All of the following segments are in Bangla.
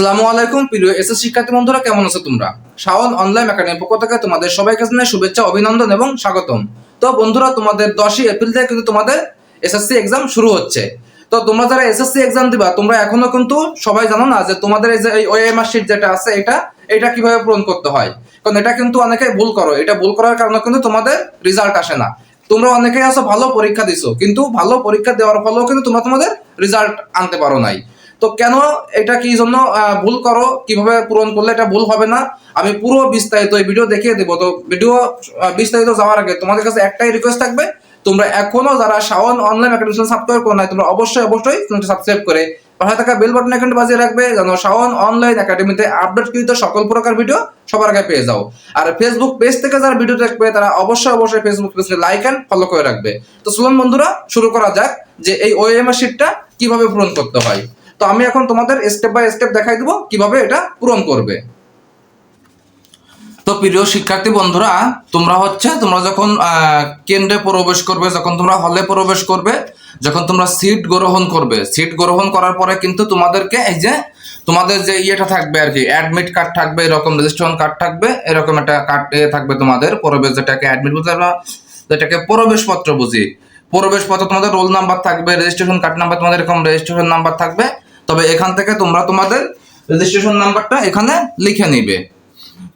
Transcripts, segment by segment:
আসসালামু আলাইকুম, প্রিয় এসএস শিক্ষার্থী বন্ধুরা, কেমন আছো তোমরা? শাওন অনলাইন একাডেমির পক্ষ থেকে তোমাদের সবাইকে জানাই শুভেচ্ছা, অভিনন্দন এবং স্বাগতম। তো বন্ধুরা, তোমাদের দশই এপ্রিল থেকে কিন্তু তোমাদের এসএসসি এক্সাম শুরু হচ্ছে। তো তোমরা যারা এসএসসি এক্সাম দিবা, তোমরা এখনও কিন্তু সবাই জানো না যে তোমাদের এই যে ওএমআর শিট যেটা আছে, এটা এটা কীভাবে পূরণ করতে হয়। কারণ এটা কিন্তু অনেকে ভুল করো। এটা ভুল করার কারণে কিন্তু তোমাদের রেজাল্ট আসে না। তোমরা অনেকেই আছো, ভালো পরীক্ষা দিছো, কিন্তু ভালো পরীক্ষা দেওয়ার ফলেও কিন্তু তোমরা তোমাদের রেজাল্ট আনতে পারো নাই। তো কেন এটা কি জন্য ভুল করো? কীভাবে পূরণ করলে এটা ভুল হবে না? আমি পুরো বিস্তারিত এই ভিডিও দেখিয়ে দেবো। তো ভিডিও বিস্তারিত যাওয়ার আগে তোমাদের কাছে একটাই রিকোয়েস্ট থাকবে, তোমরা এখনও যারা শাওন অনলাইন একাডেমি সাবস্ক্রাইব করো নাই, তোমরা অবশ্যই অবশ্যই সাবস্ক্রাইব করে পাশে থাকা বেল বাটন এখানে বাজিয়ে রাখবে, যেন শাওন অনলাইন একাডেমিতে আপডেটকৃত সকল প্রকার ভিডিও সবার আগে পেয়ে যাও। আর ফেসবুক পেজ থেকে যারা ভিডিও দেখবে, তারা অবশ্যই অবশ্যই ফেসবুক পেজে লাইক এন্ড ফলো করে রাখবে। তো চলুন বন্ধুরা, শুরু করা যাক যে এই ওএমআর শিটটা কীভাবে পূরণ করতে হয়। তো আমি এখন তোমাদের স্টেপ বাই স্টেপ দেখাই দেবো কীভাবে এটা পূরণ করবে। তো প্রিয় শিক্ষার্থী বন্ধুরা, তোমরা হচ্ছে, তোমরা যখন কেন্দ্রে প্রবেশ করবে, যখন তোমরা হলে প্রবেশ করবে, যখন তোমরা সিট গ্রহণ করবে সিট গ্রহণ করার পরে কিন্তু তোমাদেরকে এই যে, তোমাদের যে ইয়েটা থাকবে আর কি অ্যাডমিট কার্ড থাকবে, এরকম রেজিস্ট্রেশন কার্ড থাকবে, এরকম একটা কার্ড থাকবে তোমাদের, প্রবেশ যেটাকে অ্যাডমিট বলতে যেটাকে প্রবেশপত্র বুঝি। প্রবেশপত্র তোমাদের রোল নাম্বার থাকবে রেজিস্ট্রেশন কার্ড নাম্বার তোমাদের এরকম রেজিস্ট্রেশন নাম্বার থাকবে। তবে এখান থেকে তোমরা তোমাদের রেজিস্ট্রেশন নাম্বারটা এখানে লিখে নিবে।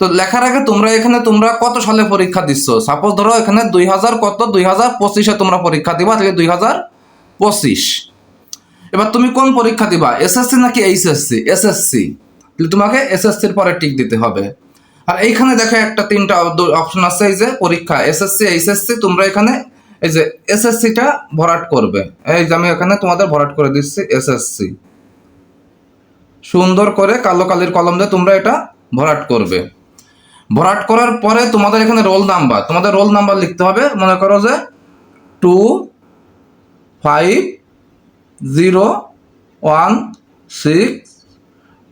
তো লেখার আগে তোমরা এখানে তোমরা কত সালে পরীক্ষা দিচ্ছ? সাপোজ ধরো এখানে দুই হাজার কত? দুই হাজার পঁচিশে তোমরা পরীক্ষা দিবা তাহলে দুই হাজার পঁচিশ। এবার তুমি কোন পরীক্ষা দিবা? এসএসসি নাকি এইচএসসি এসএসসি তোমাকে এসএসসির পরে টিক দিতে হবে। আর এইখানে দেখো একটা তিনটা অপশন আছে, এই যে পরীক্ষা। এসএসসি এইচএসসি তোমরা এখানে এই যে এসএসসিটা ভরাট করবে। এই যে আমি এখানে তোমাদের ভরাট করে দিচ্ছি এসএসসি সুন্দর করে কালো কালির কলম দিয়ে তোমরা এটা ভরাট করবে। ভরাট করার পরে তোমাদের এখানে রোল নাম্বার, তোমাদের রোল নাম্বার লিখতে হবে। মনে করো যে two five zero one six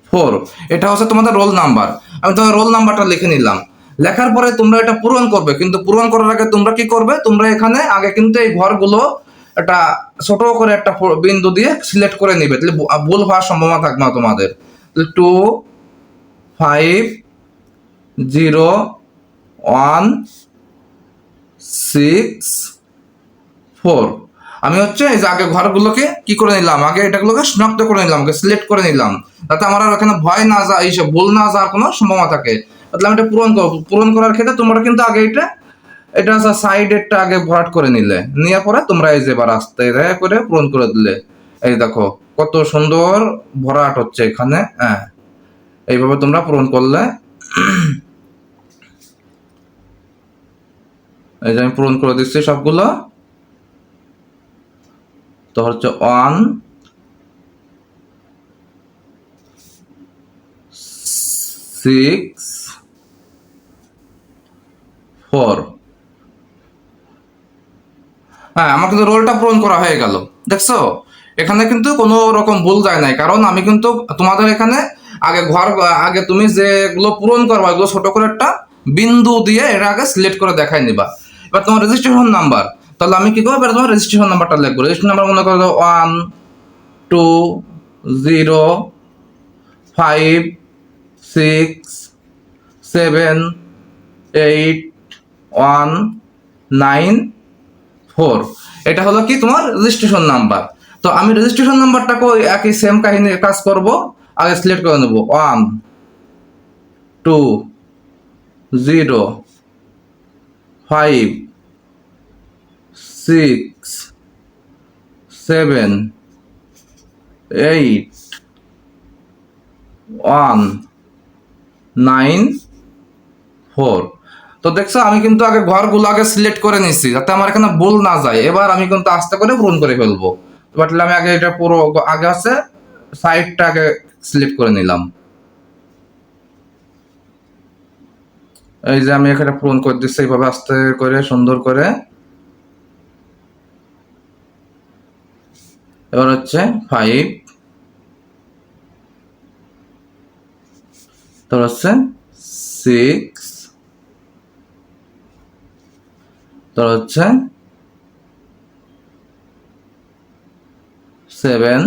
four. এটা হচ্ছে তোমাদের রোল নাম্বার। আমি তোমাদের রোল নাম্বারটা লিখে নিলাম। লেখার পরে তোমরা এটা পূরণ করবে। কিন্তু পূরণ করার আগে তোমরা কি করবে? তোমরা এখানে আগে কিন্তু এই ঘরগুলো একটা ছোট করে একটা বিন্দু দিয়ে সিলেক্ট করে নিবে। তাহলে ভুল হওয়ার সম্ভাবনা থাকবে না তোমাদের। Two five zero one six four আমি হচ্ছে এই যে আগে ঘরগুলোকে কি করে নিলাম? আগে এটাগুলোকে শনাক্ত করে নিলাম সিলেক্ট করে নিলাম। যাতে আমার আর এখানে ভয় না যা এইসব ভুল না যাওয়ার কোনো সম্ভাবনা থাকে। তাহলে আমি এটা পূরণ করব। পূরণ করার ক্ষেত্রে তোমরা কিন্তু আগে এটা এটা হচ্ছে সাইডেরটা আগে ভরাট করে নিলে। নেওয়ার পরে তোমরা এই যে এবার আস্তে রে করে পূরণ করে দিলে। এই দেখো, কত সুন্দর ভরাট হচ্ছে এখানে হ্যাঁ। এইভাবে তোমরা পূরণ করলে। এই যে আমি পূরণ করে দিচ্ছি সবগুলো। তো হচ্ছে ওয়ান সিক্স ফোর হ্যাঁ আমার কিন্তু রোলটা পূরণ করা হয়ে গেল। দেখছ? এখানে কিন্তু কোনো রকম ভুল যায় নাই, কারণ আমি কিন্তু তোমাদের এখানে আগে ঘর, আগে তুমি যেগুলো পূরণ করবা এগুলো ছোট করে একটা বিন্দু দিয়ে এটা আগে সিলেক্ট করে দেখাই নিবা। এবার তোমার রেজিস্ট্রেশন নাম্বার তাহলে আমি কি করব? এবার তোমার রেজিস্ট্রেশন নাম্বারটা লিখব। রেজিস্ট্রেশন নাম্বার মনে করো one two zero five six seven eight one nine four. এটা হলো কি তোমার রেজিস্ট্রেশন নাম্বার তো আমি রেজিস্ট্রেশন নাম্বারটাকে ওই একই সেম কাহিনীর কাজ করব, আগে সিলেক্ট করে নেব। One two zero five six seven eight one nine four তো দেখছ, আমি কিন্তু আগে ঘরগুলো আগে সিলেক্ট করে নিচ্ছি যাতে আমার এখানে ভুল না যায়। এবার আমি কিন্তু আস্তে করে পূরণ করে ফেলব। এবার আমি আগে এটা পুরো আগে আছে সাইডটা আগে সিলেক্ট করে নিলাম। এই যে আমি এখানে পূরণ করে দিচ্ছি এইভাবে আস্তে করে, সুন্দর করে। এবার হচ্ছে ফাইভ তারপর হচ্ছে সিক্স তোর হচ্ছে সেভেন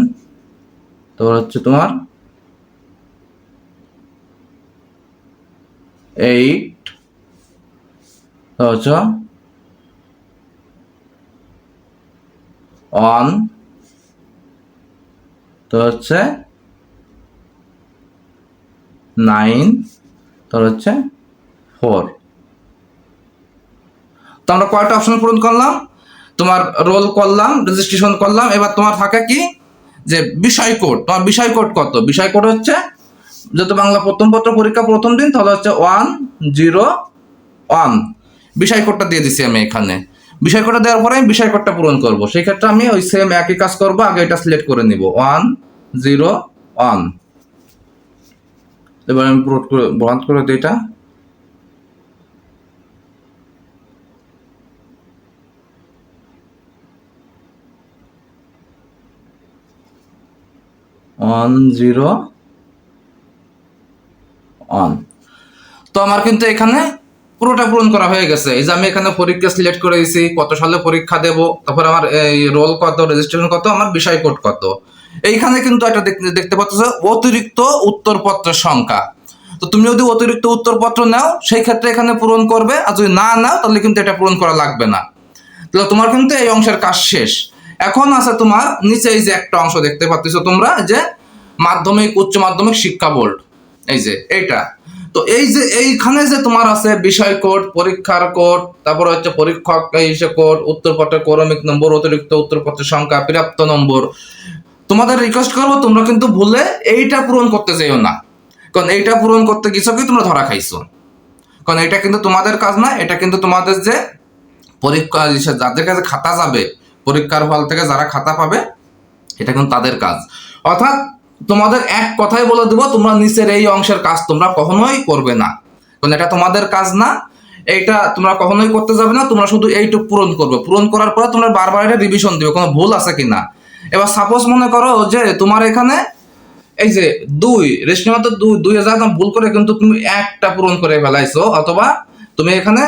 তোর হচ্ছে তোমার এইট তোর হচ্ছে ওয়ান তো হচ্ছে নাইন তোর হচ্ছে ফোর তো আমরা কয়টা অপশন পূরণ করলাম। তোমার রোল করলাম রেজিস্ট্রেশন করলাম। এবার তোমার থাকে কি? যে বিষয় কোড তোমার বিষয় কোড কত? বিষয় কোড হচ্ছে, যেহেতু বাংলা প্রথম পত্র পরীক্ষা প্রথম দিন, তাহলে হচ্ছে ওয়ান জিরো ওয়ান বিষয় কোডটা দিয়ে দিছি আমি এখানে। বিষয় কোডটা দেওয়ার পরে আমি বিষয় কোডটা পূরণ করব। সেই ক্ষেত্রে আমি ওই সেম একই কাজ করব, আগে এটা সিলেক্ট করে নিব। ওয়ান জিরো ওয়ান এবার আমি পুরো বন্ধ করে দিই এটা। জিরো ওয়ান তো আমার কিন্তু এখানে পুরোটা পূরণ করা হয়ে গেছে। এই যে আমি এখানে পরীক্ষা সিলেক্ট করে দিয়েছি, কত সালে পরীক্ষা দেব, তারপর আমার এই রোল কত রেজিস্ট্রেশন কত, আমার বিষয় কোড কত। এইখানে কিন্তু একটা দেখতে দেখতে পাচ্ছ অতিরিক্ত উত্তরপত্রের সংখ্যা। তো তুমি যদি অতিরিক্ত উত্তরপত্র নাও, সেই ক্ষেত্রে এখানে পূরণ করবে, আর যদি না নাও, তাহলে কিন্তু এটা পূরণ করা লাগবে না। তাহলে তোমার কিন্তু এই অংশের কাজ শেষ। এখন আছে তোমার, নিচে এই যে একটা অংশ দেখতে পাচ্ছ তোমরা, যে মাধ্যমিক, উচ্চ মাধ্যমিক শিক্ষা বোর্ড। এই যে এইটা। তো এই যে এইখানে যে তোমার আছে বিষয় কোড, পরীক্ষার কোড, তারপর হচ্ছে পরীক্ষক হিসেবে কোড, উত্তরপত্রের ক্রমিক নম্বর, অতিরিক্ত উত্তরপত্রের সংখ্যা প্রাপ্ত নম্বর। তোমাদের রিকোয়েস্ট করব, তোমরা কিন্তু ভুলে এইটা পূরণ করতে চাইও না। কারণ এইটা পূরণ করতে গেছো কি তোমরা ধরা খাইছো। কারণ এটা কিন্তু তোমাদের কাজ না, এটা কিন্তু তোমাদের যে পরীক্ষা যাদের কাছে খাতা যাবে পরীক্ষার হল থেকে যারা খাতা পাবে, এটা কিন্তু তাদের কাজ। অর্থাৎ তোমাদের এক কথাই বলে দেবো, তোমরা নিচের এই অংশের কাজ তোমরা কখনোই করবে না। কারণ এটা তোমাদের কাজ না, এইটা তোমরা কখনোই করতে যাবে না, তোমরা শুধু এইটুক পূরণ করবে। পূরণ করার পর তোমরা বারবার এটা রিভিশন দিবে, কোনো ভুল আছে কিনা? এবার সাপোজ মনে করো যে তোমার এখানে এই যে দুই রেশমি মতো দুই দুই হাজার ভুল করে কিন্তু তুমি একটা পূরণ করে ফেলাইছো, অথবা তুমি এখানে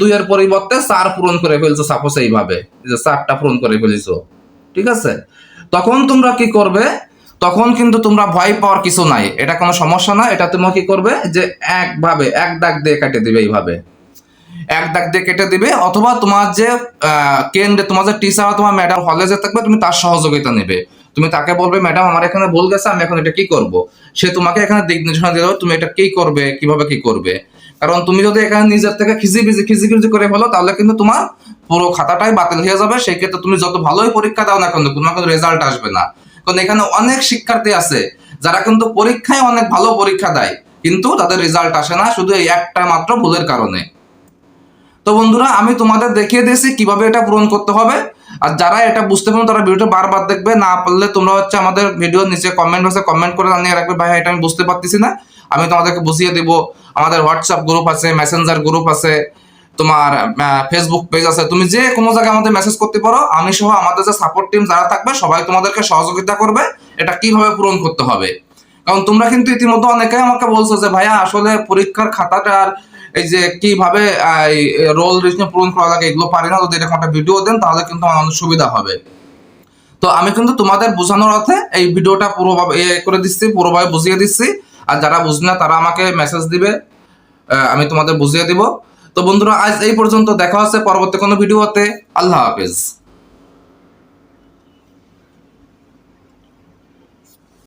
দুইয়ের পরিবর্তে চার পূরণ করে ফেলছো সাপোজ এইভাবে চারটা পূরণ করে ফেলেছো, ঠিক আছে? তখন তোমরা কি করবে? তখন কিন্তু তোমরা ভয় পাওয়ার কিছু নাই, এটা কোনো সমস্যা না, এটা তোমরা কি করবে? যে একভাবে, এক দাগ দিয়ে কেটে দিবে এইভাবে। এক দাগ দিয়ে কেটে দিবে, অথবা তোমার যে কেন্দ্রে তোমার যে টিচার তোমার ম্যাডাম হলে যে থাকবে, তুমি তার সহযোগিতা নেবে। তুমি তাকে বলবে ম্যাডাম আমার এখানে ভুল গেছে, আমি এখন এটা কি করব? সে তোমাকে এখানে দিক নির্দেশনা দিল তুমি এটা কি করবে? কীভাবে কি করবে? কারণ তুমি যদি এখানে নিজের থেকে খিজি বিজি খিজি খিজি করে ফেলো, তাহলে কিন্তু তোমার পুরো খাতাটাই বাতিল হয়ে যাবে। সেই ক্ষেত্রে তুমি যত ভালোই পরীক্ষা দাও না কেন, তোমার কিন্তু রেজাল্ট আসবে না। কারণ এখানে অনেক শিক্ষার্থী আছে, যারা কিন্তু পরীক্ষায় অনেক ভালো পরীক্ষা দেয়, কিন্তু তাদের রেজাল্ট আসে না শুধু এই একটা মাত্র ভুলের কারণে। তো বন্ধুরা, আমি তোমাদের দেখিয়ে দিয়েছি কীভাবে এটা পূরণ করতে হবে। আর যারা এটা বুঝতে পারো তারা ভিডিওটা বারবার দেখবে। না পারলে তোমরা হচ্ছে আমাদের ভিডিওর নিচে কমেন্ট বক্সে কমেন্ট করে জানিয়ে রাখবে, ভাই, এটা আমি বুঝতে পারতেছি না। আমি তোমাদেরকে বুঝিয়ে দিব, আমাদের হোয়াটসঅ্যাপ গ্রুপ আছে মেসেঞ্জার গ্রুপ আছে, তোমার ফেসবুক পেজ আছে। তুমি যে কোনো জায়গায় আমাদের মেসেজ করতে পারো, আমি সহ আমাদের যে সাপোর্ট টিম যারা থাকবে, সবাই তোমাদেরকে সহযোগিতা করবে, এটা কীভাবে পূরণ করতে হবে। কারণ তোমরা কিন্তু ইতিমধ্যে অনেকেই আমাকে বলছো যে, ভাইয়া, আসলে পরীক্ষার খাতাটার এই যে কীভাবে রোল রিজনে পূরণ করা লাগে, এগুলো পারি না, যদি এরকম একটা ভিডিও দেন, তাহলে কিন্তু আমার অনেক সুবিধা হবে। তো আমি কিন্তু তোমাদের বোঝানোর অর্থে এই ভিডিওটা পুরোভাবে করে দিচ্ছি, পুরোভাবে বুঝিয়ে দিচ্ছি। আর যারা বুঝ না, তারা আমাকে মেসেজ দিবে। আমি তোমাদের বুঝিয়ে দিব। তো বন্ধুরা, আজ এই পর্যন্ত দেখা হচ্ছে পরবর্তী কোনো ভিডিওতে। আল্লাহ হাফেজ।